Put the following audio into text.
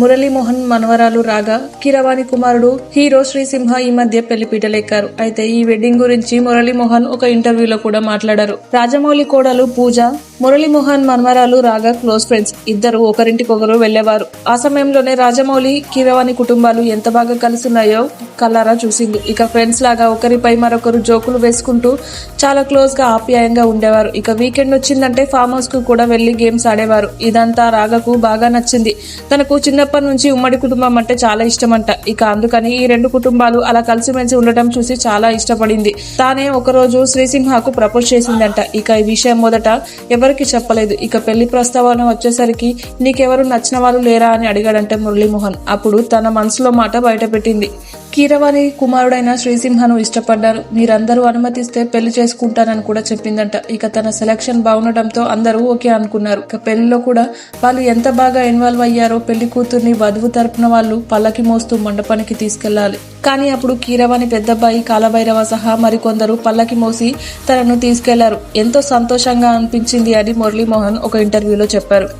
మురళీమోహన్ మనవరాలు రాగా కిరవాణి కుమారుడు హీరో శ్రీసింహ ఈ మధ్య పెళ్ళి పీటలెక్కారు. అయితే ఈ వెడ్డింగ్ గురించి మురళీమోహన్ ఒక ఇంటర్వ్యూలో కూడా మాట్లాడారు. రాజమౌళి కోడలు పూజ మురళీమోహన్ మనవరాలు రాగా క్లోజ్ ఫ్రెండ్స్ ఇద్దరు ఒకరింటికొకరు వెళ్ళేవారు ఆ సమయంలోనే రాజమౌళి కీరవాణి కుటుంబాలు ఎంత బాగా కలుస్తున్నాయో కల్లారా చూసింది. ఇక ఫ్రెండ్స్ లాగా ఒకరిపై మరొకరు జోకులు వేసుకుంటూ చాలా క్లోజ్గా ఆప్యాయంగా ఉండేవారు. ఇక వీకెండ్ వచ్చిందంటే ఫామ్ హౌస్కు కూడా వెళ్ళి గేమ్స్ ఆడేవారు. ఇదంతా రాగకు బాగా నచ్చింది. తనకు చిన్న చిన్నప్పటి నుంచి ఉమ్మడి కుటుంబం అంటే చాలా ఇష్టం అంట ఇక అందుకని ఈ రెండు కుటుంబాలు అలా కలిసిమెలిసి ఉండటం చూసి చాలా ఇష్టపడింది. తానే ఒకరోజు శ్రీసింహకు ప్రపోజ్ చేసిందంట. ఇక ఈ విషయం మొదట ఎవరికి చెప్పలేదు. ఇక పెళ్ళి ప్రస్తావన వచ్చేసరికి నీకెవరు నచ్చిన వాళ్ళు లేరా అని అడిగాడంటే మురళీమోహన్. అప్పుడు తన మనసులో మాట బయటపెట్టింది. కీరవాణి కుమారుడైన శ్రీసింహను ఇష్టపడ్డారు. మీరందరూ అనుమతిస్తే పెళ్ళి చేసుకుంటానని కూడా చెప్పిందంట. ఇక తన సెలక్షన్ బాగుండటంతో అందరూ ఓకే అనుకున్నారు. ఇక పెళ్ళిలో కూడా వాళ్ళు ఎంత బాగా ఇన్వాల్వ్ అయ్యారో పెళ్ళి కూతుర్ని వధువు తరపున వాళ్ళు పల్లకి మోస్తూ మండపానికి తీసుకెళ్ళాలి. కానీ అప్పుడు కీరవాణి పెద్దబ్బాయి కాలభైరవ సహా మరికొందరు పల్లకి మోసి తనను తీసుకెళ్ళారు. ఎంతో సంతోషంగా అనిపించింది అని మురళీమోహన్ ఒక ఇంటర్వ్యూలో చెప్పారు.